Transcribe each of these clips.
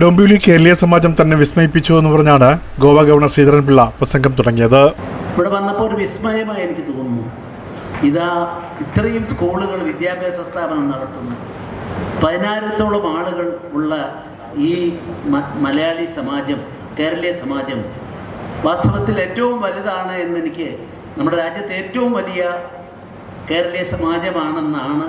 ഡൊംബിവിലി കേരളീയ സമാജം തന്നെ വിസ്മയിപ്പിച്ചു എന്ന് പറഞ്ഞാണ് ഗോവ ഗവർണർ ശ്രീധരൻപിള്ള പ്രസംഗം തുടങ്ങിയത്. ഇവിടെ വന്നപ്പോൾ ഒരു വിസ്മയമായി എനിക്ക് തോന്നുന്നു. ഇതാ ഇത്രയും സ്കൂളുകൾ വിദ്യാഭ്യാസ സ്ഥാപനം നടത്തുന്നു. പതിനായിരത്തോളം ആളുകൾ ഉള്ള ഈ മലയാളി സമാജം കേരളീയ സമാജം വാസ്തവത്തിൽ ഏറ്റവും വലുതാണ് എന്നെനിക്ക് നമ്മുടെ രാജ്യത്തെ ഏറ്റവും വലിയ കേരളീയ സമാജമാണെന്നാണ്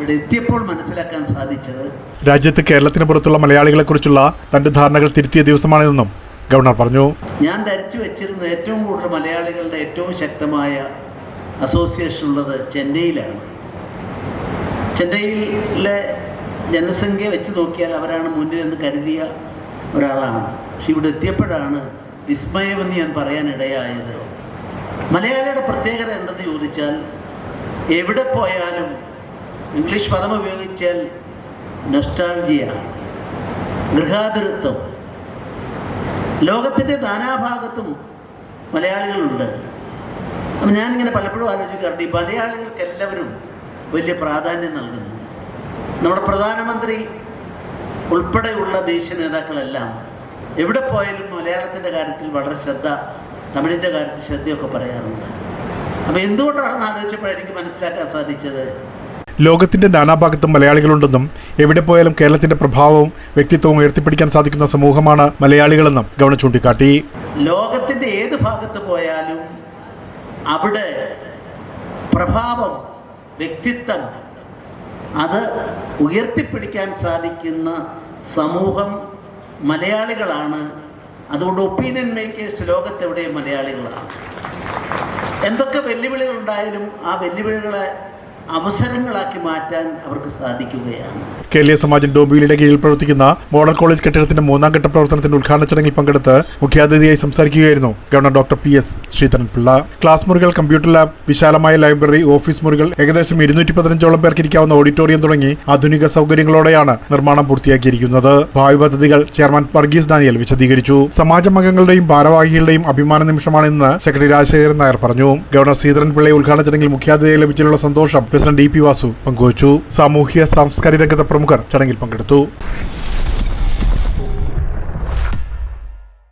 ഇവിടെ എത്തിയപ്പോൾ മനസ്സിലാക്കാൻ സാധിച്ചത് രാജ്യത്ത് കേരളത്തിന് പുറത്തുള്ള മലയാളികളെ കുറിച്ചുള്ള തന്റെ ധാരണകൾ തിരുത്തിയ ദിവസമാണിതെന്നും ഗവർണർ പറഞ്ഞു. ഞാൻ ധരിച്ചു വെച്ചിരുന്ന ഏറ്റവും കൂടുതൽ മലയാളികളുടെ ഏറ്റവും ശക്തമായ അസോസിയേഷൻ ഉള്ളത് ചെന്നൈയിലാണ്. ചെന്നൈയിലെ ജനസംഖ്യ വെച്ച് നോക്കിയാൽ അവരാണ് മുന്നിൽ എന്ന് കരുതിയ ഒരാളാണ്. പക്ഷെ ഇവിടെ എത്തിയപ്പോഴാണ് വിസ്മയമെന്ന് ഞാൻ പറയാനിടയായത്. മലയാളിയുടെ പ്രത്യേകത എന്തെന്ന് ചോദിച്ചാൽ എവിടെ പോയാലും ഇംഗ്ലീഷ് പദം ഉപയോഗിച്ചാൽ നൊസ്റ്റാൾജിയ ഗൃഹാതുരത്വം. ലോകത്തിന്റെ നാനാഭാഗത്തും മലയാളികളുണ്ട്. അപ്പം ഞാനിങ്ങനെ പലപ്പോഴും ആലോചിക്കാറുണ്ട് ഈ മലയാളികൾക്ക് എല്ലാവരും വലിയ പ്രാധാന്യം നൽകുന്നു. നമ്മുടെ പ്രധാനമന്ത്രി ഉൾപ്പെടെയുള്ള ദേശീയ നേതാക്കളെല്ലാം എവിടെ പോയാലും മലയാളത്തിന്റെ കാര്യത്തിൽ വളരെ ശ്രദ്ധ തമിഴിന്റെ കാര്യത്തിൽ ശ്രദ്ധയൊക്കെ പറയാറുണ്ട്. അപ്പോൾ എന്തുകൊണ്ടാണെന്ന് ആലോചിച്ചപ്പോഴെനിക്ക് മനസ്സിലാക്കാൻ സാധിച്ചത്? ലോകത്തിന്റെ നാനാഭാഗത്തും മലയാളികളുണ്ടെന്നും എവിടെ പോയാലും കേരളത്തിന്റെ പ്രഭാവവും വ്യക്തിത്വവും ഉയർത്തിപ്പിടിക്കാൻ സാധിക്കുന്ന സമൂഹമാണ് മലയാളികളെന്നും ഗവർണർ ചൂണ്ടിക്കാട്ടി. ലോകത്തിന്റെ ഏത് ഭാഗത്ത് പോയാലും അവിടെ പ്രഭാവം വ്യക്തിത്വം അത് ഉയർത്തിപ്പിടിക്കാൻ സാധിക്കുന്ന സമൂഹം മലയാളികളാണ്. അതുകൊണ്ട് ഒപ്പീനിയൻ മേക്കേഴ്സ് ലോകത്തെവിടെയും മലയാളികളാണ്. എന്തൊക്കെ വെല്ലുവിളികൾ ഉണ്ടായാലും ആ വെല്ലുവിളികളെ അവസരങ്ങളാക്കി മാറ്റാൻ അവർക്ക് സാധിക്കുകയാണ്. കേരളീയ സമാജം ഡോംബിയിലിയുടെ കീഴിൽ പ്രവർത്തിക്കുന്ന മോഡൽ കോളേജ് കെട്ടിടത്തിന്റെ മൂന്നാം ഘട്ട പ്രവർത്തനത്തിന്റെ ഉദ്ഘാടന ചടങ്ങിൽ പങ്കെടുത്ത് മുഖ്യാതിഥിയായി സംസാരിക്കുകയായിരുന്നു governor doctor P S Sreedharan Pillai. Class മുറികൾ കമ്പ്യൂട്ടർ ലാബ് വിശാലമായ ലൈബ്രറി ഓഫീസ് മുറികൾ ഏകദേശം ഇരുന്നൂറ്റി പതിനഞ്ചോളം പേർക്ക് ഇരിക്കാവുന്ന ഓഡിറ്റോറിയം തുടങ്ങി ആധുനിക സൗകര്യങ്ങളോടെയാണ് നിർമ്മാണം പൂർത്തിയാക്കിയിരിക്കുന്നത്. ഭാവി പദ്ധതികൾ ചെയർമാൻ വർഗീസ് ഡാനിയൽ വിശദീകരിച്ചു. സമാജമംഗങ്ങളുടെയും ഭാരവാഹികളുടെയും അഭിമാന നിമിഷമാണെന്ന് സെക്രട്ടറി രാജശേഖരൻ നായർ പറഞ്ഞു. ഗവർണർ ശ്രീധരൻപിള്ളയെ ഉദ്ഘാടന ചടങ്ങിൽ മുഖ്യാതിഥിയായി ലഭിച്ചതിലുള്ള സന്തോഷം പ്രസിഡന്റ് ഡി പി വാസു പങ്കുവച്ചു. സാമൂഹ്യ സാംസ്കാരിക രംഗത്തെ പ്രമുഖർ ചടങ്ങിൽ പങ്കെടുത്തു.